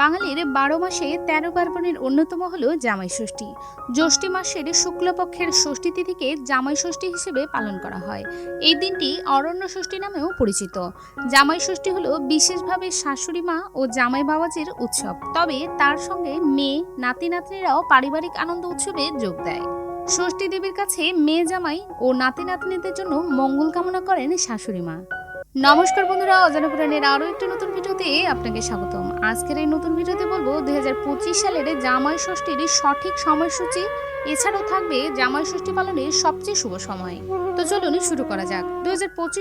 বাঙালির বারো মাসে তেরো পার্বণের অন্যতম হল জামাই ষষ্ঠী। জ্যৈষ্ঠী মাসের শুক্লপক্ষের ষষ্ঠী তিথিকে জামাই ষষ্ঠী হিসেবে পালন করা হয়। এই দিনটি অরণ্য ষষ্ঠী নামেও পরিচিত। জামাই ষষ্ঠী হলো বিশেষভাবে শাশুড়ি মা ও জামাই বাবাজির উৎসব। তবে তার সঙ্গে মেয়ে, নাতি নাতনিরাও পারিবারিক আনন্দ উৎসবে যোগ দেয়। ষষ্ঠী দেবীর কাছে মেয়ে জামাই ও নাতি নাতনিদের জন্য মঙ্গল কামনা করেন শাশুড়ি মা। নমস্কার বন্ধুরা, অজানা পুরাণের আরও একটি নতুন ভিডিওতে আপনাকে স্বাগতম। আজকের এই নতুন ভিডিওতে বলব, দুই সালের জামাই ষষ্ঠীর সঠিক সময়সূচি, এছাড়াও থাকবে জামাই ষষ্ঠী পালনের সবচেয়ে শুভ সময়। তো চলুন শুরু করা যাক। দুই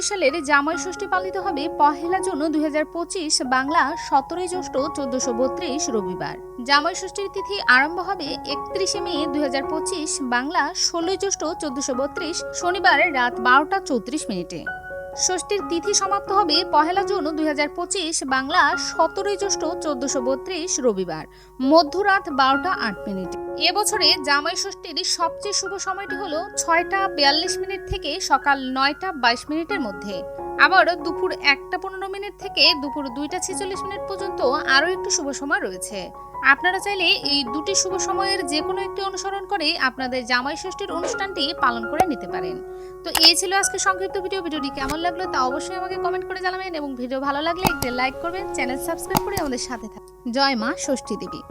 সালের জামাই ষষ্ঠী পালিত হবে পহেলা জুন দুই হাজার পঁচিশ, বাংলা সতেরোই জ্যৈষ্ঠ চোদ্দশো বত্রিশ, রবিবার। জামাই ষষ্ঠীর তিথি আরম্ভ হবে একত্রিশে মে দুই হাজার পঁচিশ, বাংলা ষোলোই জ্যৈষ্ঠ চোদ্দশো বত্রিশ, শনিবার রাত বারোটা চৌত্রিশ মিনিটে। ষষ্ঠীর তিথি সমাপ্ত হবে পহেলা জুন দুই হাজার পঁচিশ, বাংলা সতেরোই জ্যৈষ্ঠ চোদ্দশো বত্রিশ, রবিবার। মধ্যরাত বারোটা আট মিনিট। এবছরে জামাই ষষ্ঠীর সবচেয়ে শুভ সময়টি হলো ছয়টা বিয়াল্লিশ মিনিট থেকে সকাল নয়টা বাইশ মিনিটের মধ্যে। আবার দুপুর একটা পনেরো মিনিট থেকে দুপুর দুইটা ছেচল্লিশ মিনিট পর্যন্ত আরও একটি শুভ সময় রয়েছে। আপনারা চাইলে এই দুটি শুভ সময়ের যে কোনো একটি অনুসরণ করে আপনাদের জামাই ষষ্ঠীর অনুষ্ঠানটি পালন করে নিতে পারেন। তো এই ছিল আজকে সংক্ষিপ্ত ভিডিও। ভিডিওটি কেমন লাগল তা অবশ্যই আমাকে কমেন্ট করে জানাবেন এবং ভিডিও ভালো লাগলে একটি লাইক করবেন, চ্যানেল সাবস্ক্রাইব করে আমাদের সাথে থাকবেন জয় মা ষষ্ঠী দেবী।